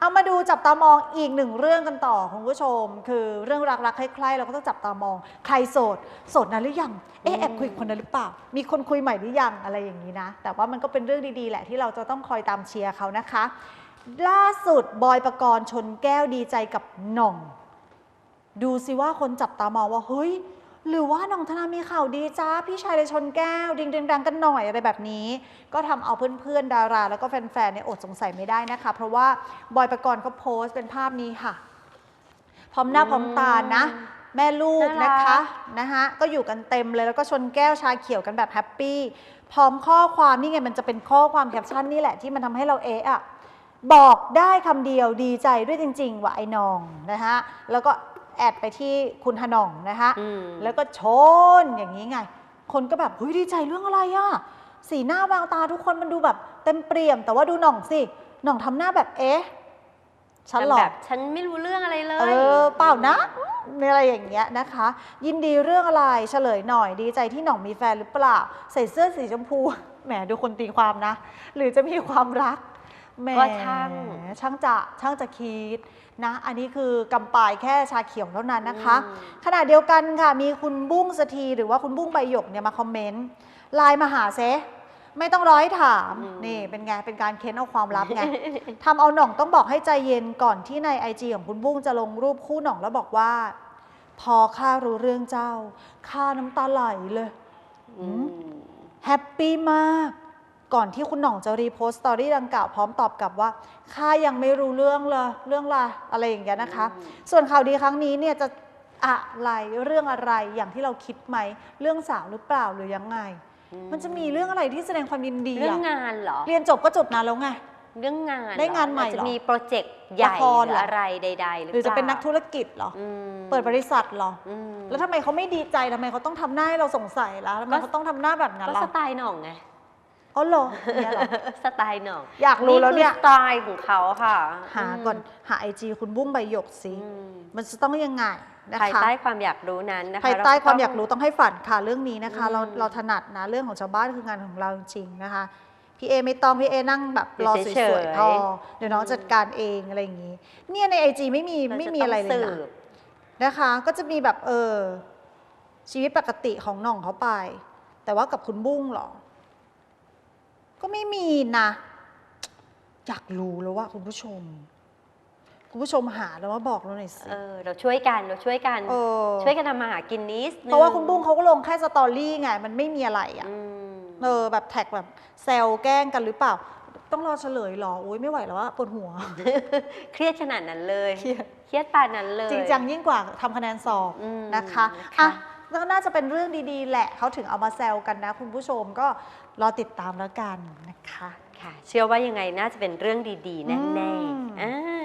เอามาดูจับตามองอีกหนึ่งเรื่องกันต่อคุณผู้ชม คือเรื่องรักๆใคล้ายๆเราก็ต้องจับตามอง ใครโสดโสดนานหรือยังเอ๊ะแอบคุยกับคนนั้นหรือเปล่า มีคนคุยใหม่หรือยังอะไรอย่างนี้นะ แต่ว่ามันก็เป็นเรื่องดีๆ แหละที่เราจะต้องคอยตามเชียร์เขานะคะ ล่าสุดบอยประกรณ์ชนแก้วดีใจกับหน่อง ดูสิว่าคนจับตามองว่าเฮ้ย หรือว่าน้องธนามีข่าวดีจ้าพี่ชายเลยชนแก้ว ดิงดังๆกันหน่อยอะไรแบบนี้ ก็ทำเอาเพื่อนๆดารา แล้วก็แฟนๆเนี่ยอดสงสัยไม่ได้นะคะ เพราะว่าบอยประกรณ์เขาโพสต์เป็นภาพนี้ค่ะ พร้อมหน้าพร้อมตานะ แม่ลูกนะคะนะคะก็อยู่กันเต็มเลยแล้วก็ชนแก้วชาเขียวกันแบบแฮปปี้พร้อมข้อความนี่ไงมันจะเป็นข้อความแคปชั่นนี่แหละที่มันทำให้เราเอะอะบอกได้คำเดียวดีใจด้วยจริง ๆ ว่าไอ้นองนะคะแล้วก็ แอดไปที่คุณหนองนะคะอืม แล้วก็ชนอย่างนี้ไง คนก็แบบเฮ้ยดีใจเรื่องอะไรอะสีหน้าแววตาทุกคนมันดูแบบเต็มเปี่ยม แต่ว่าดูหน่องสิหน่องทำหน้าแบบเอ๊ะฉันหรอแบบฉันไม่รู้เรื่องอะไรเลย เออเปล่านะอะไรอย่างเงี้ยนะคะ ยินดีเรื่องอะไรเฉลยหน่อยดีใจที่หน่องมีแฟนหรือเปล่า ใส่เสื้อสีชมพู แหมดูคนตีความนะ หรือจะมีความรัก แหมก็ช่างช่างจะช่างจะคิดนะ อันนี้คือกำปายแค่ชาเขียวเท่านั้นนะคะ อืม ขณะเดียวกันค่ะ มีคุณบุ้งสถีหรือว่าคุณบุ้งใบหยกเนี่ยมาคอมเมนต์ไลน์มาหาเซไม่ต้องร้อยถามนี่เป็นไง เป็นการเค้นเอาความลับไง ทำเอาหน่องต้องบอกให้ใจเย็นก่อนที่ในไอจของคุณบุ้งจะลงรูปคู่หน่องแล้วบอกว่า พอข้ารู้เรื่องเจ้าข้าน้ำตาไหลเลย อืม แฮปปี้มาก ก่อนที่คุณหน่องจะรีโพสต์สตอรี่ดังกล่าวพร้อมตอบกลับว่าข้ายังไม่รู้เรื่องเลยเรื่องอะไรอะไรอย่างเงี้ยนะคะอืมส่วนข่าวดีครั้งนี้เนี่ยจะอะไรเรื่องอะไรอย่างที่เราคิดไหมเรื่องสาวหรือเปล่าหรือยังไง มันจะมีเรื่องอะไรที่แสดงความยินดีเรื่องอะงานเหรอเรียนจบก็จบนานแล้วไงเรื่องงานได้งานใหม่เหรอจะมีโปรเจกต์ใหญ่ละครหรือเหรออะไรใดๆหรือหรือจะเป็นปล่านักธุรกิจเหรออืมเปิดบริษัทเหรออืมแล้วทำไมเขาไม่ดีใจทำไมเขาต้องทำหน้าให้เราสงสัยล่ะทำไมก็เขาต้องทำหน้าแบบนั้นก็ล่ะสไตล์หน่องไง อ๋อเหรอเนี่ยเหรอ สไตล์หน่องอยากรู้แล้วเนี่ย คือสไตล์ของเขาค่ะหาก่อนหาไอจีคุณบุ้งใบหยกสิอืมมันจะต้องยังไงนะภายคะใต้ความอยากรู้นั้นนะคะภายใต้เรความอยากต้งรู้ต้องให้ฝันค่ะเรื่องนี้นะคะอืมเราเราถนัดนะเรื่องของชาวบ้านคืองานของเราจริงๆนะคะพี่เอไม่ต้องพี่เอนั่งแบบรออยู่สเฉยๆวยๆพอเดี๋ยวน้องอืมจัดการเองอะไรอย่างนี้เนี่ยในไอจีไม่มีเราไม่จะมีอะไรเลต้ยงนะสืบนะคะ ก็จะมีแบบเออชีวิตปกติของหน่องเขาไป แต่ว่ากับคุณบุ้งเหรอ ก็ไม่มีนะ อยากรู้แล้วว่าคุณผู้ชม คุณผู้ชมหาแล้วมาบอกเราหน่อยสิ เออ เราช่วยกันเราช่วยกัน เออ ช่วยกันทำมาหากินนิดนึงเพราะว่าคุณบุ้งเขาก็ลงแค่สตอรี่ไง มันไม่มีอะไรอะ อืมเออ แบบแท็กแบบแซวแกล้งกันหรือเปล่า ต้องรอเฉลยเหรอ โอ้ยไม่ไหวแล้วว่าปวดหัว เครียดขนาดนั้นเลย เครียด เครียดปานนั้นเลย จริงจังยิ่งกว่าทำคะแนนสอบอืมนะคะค่ะอะ แล้วน่าจะเป็นเรื่องดีๆ แหละเขาถึงเอามาแซวกันนะ คุณผู้ชมก็รอติดตามแล้วกันนะคะ ค่ะ เชื่อว่ายังไงน่าจะเป็นเรื่องดีๆ แน่อืมๆอ่า